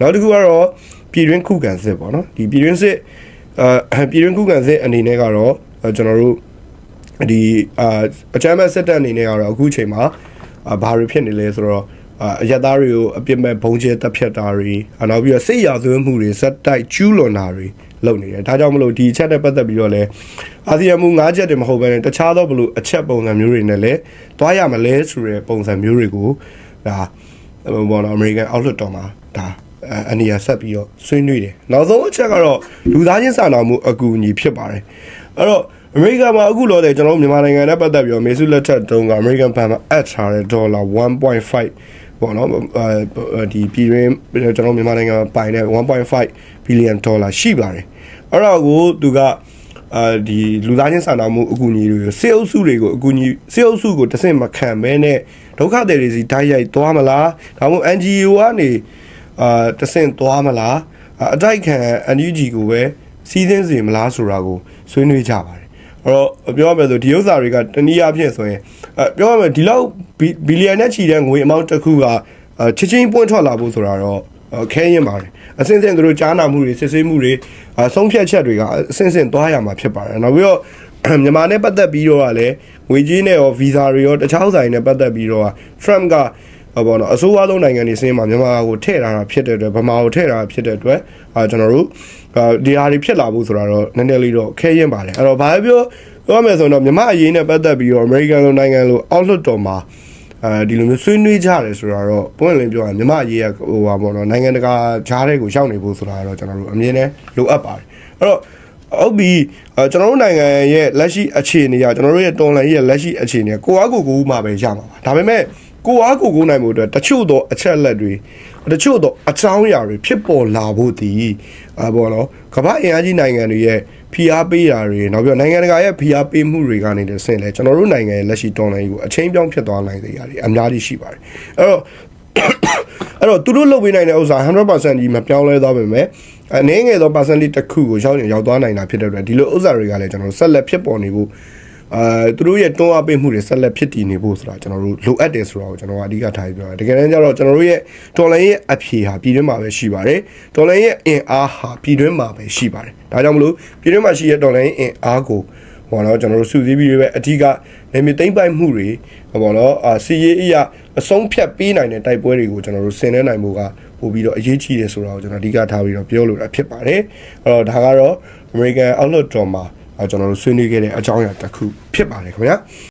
နောက်တစ်ခုကတော့ပြည်တွင်းခုခံစစ်ပေါ့နော်ဒီပြည်တွင်းစစ်အာပြည်တွင်းခုခံစစ်အနေနဲ့ကတော့အဲကျွန်တော်တို့ဒီအာအချမ်းမဲ့စစ်တပ်အနေနဲ့ကတော့အခုချိန်မှာအာဘာတွေဖြစ်နေလဲဆိုတော့အာအရက်သားတွေကိုအပြစ်မဲ့ဘုံကျဲတပ်ဖြတ်တာတွေအာနောက်ပြီးတော့စိတ်ရာဇဝတ်မှုတွေဇက်တိုက်ကျူးလွန်တာတွေလုပ်နေတယ်ဒါကြောင့်မလို့ဒီအချက်နဲ့ပတ်သက်ပြီးတော့လဲအာဆီယံမူ၅ချက်တည်းမဟုတ်ဘဲနဲ့တခြားသောဘလို့အချက်ပုံစံမျိုးတွေနဲ့လည်းတွားရမလဲဆိုတဲ့ပုံစံမျိုးတွေကိုဒါဟိုဘောနော်အမေရိကန်အောက်လွှတ်တော်မှာဒါ အဲအနေရဆက်ပြီးတော့ဆွေးနွေးတယ်နောက်ဆုံးအချက်ကတော့လူသားချင်းစာနာမှုအကူအညီဖြစ်ပါတယ်အဲ့တော့အမေရိကန်မှာအခုလောတဲ့ကျွန်တော်တို့မြန်မာနိုင်ငံနဲ့ပတ်သက်ပြီးတော့မေဆုလက်ထက်တုန်းကအမေရိကန်ဘဏ်မှာအပ်ထားတဲ့ဒေါ်လာ1.5ပေါ့နော်အဲဒီပြည်တွင်းကျွန်တော်မြန်မာနိုင်ငံမှာပိုင်တဲ့1.5 billion dollar ရှိပါတယ်အဲ့တော့ကိုသူကအာဒီလူသားချင်းစာနာမှုအကူအညီတွေကိုစေအုပ်စုတွေကိုအကူအညီစေအုပ်စုကိုတဆင့်မခံဘဲနဲ့ဒုက္ခသည်တွေစီဓာတ်ရိုက်သွားမလားဒါမှမဟုတ် NGO ကနေ အာတဆင့်သွားမလားအတိုက်ခံ NUG ကိုပဲစီးစင်းစီမလားဆိုတာကိုဆွေးနွေးကြပါတယ်အဲ့တော့ပြောရမယ်ဆိုဒီဥစ္စာတွေကတနည်းအားဖြင့်ဆိုရင်အဲပြောရမယ်ဒီလောက်ဘီလီယံနဲ့ချီတဲ့ငွေအမောင့်တစ်ခုကချစ်ချင်းပွင့်ထွက်လာဖို့ဆိုတာတော့ခဲရင်ပါတယ်အစင်းစင်းတို့ကြားနာမှုတွေစစ်ဆေးမှုတွေဆုံးဖြတ်ချက်တွေကအစင်းစင်းသွားရမှာဖြစ်ပါတယ်နောက်ပြီးတော့မြန်မာနဲ့ပတ်သက်ပြီးတော့ကလည်းငွေကြေးနဲ့ရောဗီဇာတွေရောတခြားဥစ္စာတွေနဲ့ပတ်သက်ပြီးတော့ Trump က ဘောနော်အစိုးရလုံးနိုင်ငံတွေစင်းမှာမြန်မာကိုထည့်ထားတာဖြစ်တဲ့အတွက်ဗမာကိုထည့်ထားတာဖြစ်တဲ့အတွက်အာကျွန်တော်တို့ဒီဟာတွေဖြစ်လာဖို့ဆိုတာတော့နည်းနည်းလေးတော့ခဲရင်ပါတယ်အဲ့တော့ဘာပဲပြောပြောရမယ်ဆိုတော့မြန်မာအရေးနဲ့ပတ်သက်ပြီးတော့ American လိုနိုင်ငံလိုအောက်လွှတ်တော်မှာအဲဒီလိုမျိုးဆွေးနွေးကြတယ်ဆိုတာတော့ပွင့်လင်းပြောရင်မြန်မာအရေးကဟိုပါပေါ့နော်နိုင်ငံတကာဂျားတွေကိုရောက်နေဖို့ဆိုတာတော့ကျွန်တော်တို့အမြင်နဲ့လိုအပ်ပါတယ်အဲ့တော့ဟုတ်ပြီအဲကျွန်တော်တို့နိုင်ငံရဲ့လက်ရှိအခြေအနေကကျွန်တော်တို့ရဲ့တော်လှန်ရေးရဲ့လက်ရှိအခြေအနေကကိုအားကိုကိုမှပဲရမှာပါဒါပေမဲ့ ကိုအားကိုကိုနိုင်မှုအတွက်တချို့သောအချက်လက်တွေတချို့သောအကြောင်းအရာတွေဖြစ်ပေါ်လာဖို့တည်အဘောနော်ကမ္ဘာအင်အားကြီးနိုင်ငံတွေရဲ့ဖိအားပေးတာတွေနောက်ပြီးနိုင်ငံတကာရဲ့ဖိအားပေးမှုတွေကနေတဆင့်လဲကျွန်တော်တို့နိုင်ငံရဲ့လက်ရှိတော်လှန်ရေးကိုအချင်းပြောင်းဖြစ်သွားနိုင်တဲ့ຢာတွေအများကြီးရှိပါတယ်အဲ့တော့အဲ့တော့သူတို့လုပ်ပေးနိုင်တဲ့ဥစ္စာ100%ကြီးမပြောင်းလဲသွားပါမယ်အနေငယ်သော percentage တစ်ခုကိုရောက်ရင်ရောက်သွားနိုင်တာဖြစ်တဲ့အတွက်ဒီလိုဥစ္စာတွေကလည်းကျွန်တော်တို့ဆက်လက်ဖြစ်ပေါ်နေဖို့ အာသူတို့ရဲ့တွန်းအားပေးမှုတွေဆက်လက်ဖြစ်တည်နေဖို့ဆိုတာကျွန်တော်တို့လိုအပ်တယ်ဆိုတာကိုကျွန်တော်ကအဓိကထားပြီးပြောတာတကယ်တမ်းကျတော့ကျွန်တော်တို့ရဲ့ဒေါ်လာရဲ့အဖြေဟာပြည်တွင်းမှာပဲရှိပါတယ်ဒေါ်လာရဲ့အင်အားဟာပြည်တွင်းမှာပဲရှိပါတယ်ဒါကြောင့်မလို့ပြည်တွင်းမှာရှိတဲ့ဒေါ်လာရဲ့အင်အားကိုဟောတော့ကျွန်တော်တို့စုစည်းပြီးပဲအဓိကနေမြေသိမ့်ပိုက်မှုတွေဟောတော့အာစီရေးအရာအဆုံးဖြတ်ပေးနိုင်တဲ့တိုက်ပွဲတွေကိုကျွန်တော်တို့ဆင်နွှဲနိုင်ဖို့ကပို့ပြီးတော့အရေးကြီးတယ်ဆိုတာကိုကျွန်တော်အဓိကထားပြီးတော့ပြောလိုတာဖြစ်ပါတယ်အဲ့တော့ဒါကတော့ American Outlook တော်မှာ ကျွန်တော်တို့ဆွေးနွေးခဲ့တဲ့အကြောင်းအရာတစ်ခုဖြစ်ပါတယ်ခင်ဗျာ